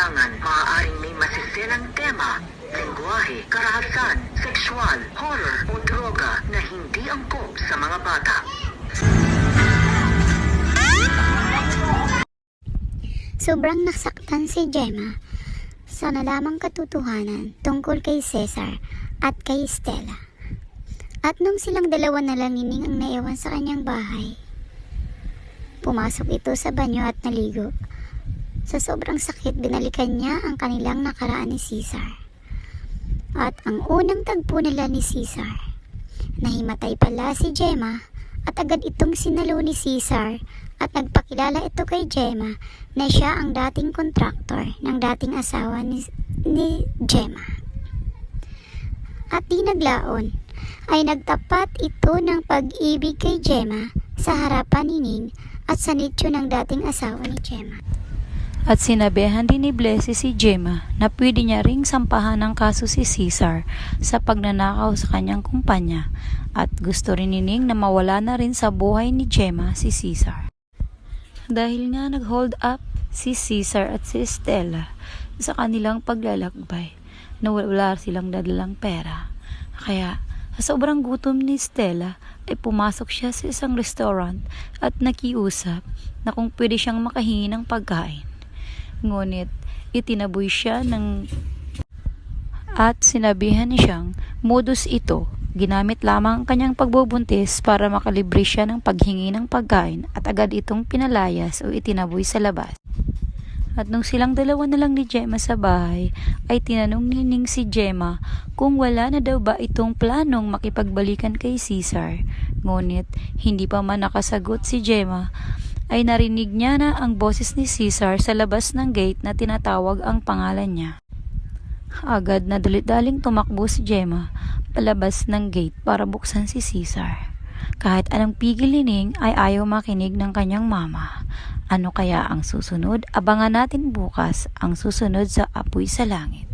alinlangan, maaaring may masiselang tema, lengguwahe, karahasan, sexual, horror o droga na hindi angkop sa mga bata. Sobrang nasaktan si Gemma sa nalamang katotohanan tungkol kay Cesar at kay Stella. At nung silang dalawa na lang nining ang naiwan sa kanyang bahay, pumasok ito sa banyo at naligo. Sa sobrang sakit, binalikan niya ang kanilang nakaraan ni Cesar. At ang unang tagpo nila ni Cesar, nahimatay pala si Gemma at agad itong sinalo ni Cesar at nagpakilala ito kay Gemma na siya ang dating kontraktor ng dating asawa ni, ni Gemma. At di naglaon, ay nagtapat ito ng pag-ibig kay Gemma sa harapan ni Ning at sa nitsyo ng dating asawa ni Gemma. At sinabihan din ni Blessy si Gemma na pwede niya ring sampahan ng kaso si Cesar sa pagnanakaw sa kanyang kumpanya at gusto rin ni Ning na mawala na rin sa buhay ni Gemma si Cesar. Dahil nga nag-hold up si Cesar at si Stella sa kanilang paglalakbay na wala silang dadalang pera. Kaya sa sobrang gutom ni Stella ay pumasok siya sa isang restaurant at nakiusap na kung pwede siyang makahingi ng pagkain. Ngunit itinaboy siya ng at sinabihan siyang modus ito. Ginamit lamang ang kanyang pagbubuntis para makalibre siya ng paghingi ng pagkain at agad itong pinalayas o itinaboy sa labas. At nung silang dalawa na lang ni Gemma sa bahay, ay tinanong ni Ning si Gemma kung wala na daw ba itong planong makipagbalikan kay Caesar. Ngunit hindi pa man nakasagot si Gemma, ay narinig niya na ang boses ni Caesar sa labas ng gate na tinatawag ang pangalan niya. Agad na dalit-daling tumakbo si Gemma palabas ng gate para buksan si Caesar. Kahit anong pigil ay ayaw makinig ng kanyang mama. Ano kaya ang susunod? Abangan natin bukas ang susunod sa Apoy sa Langit.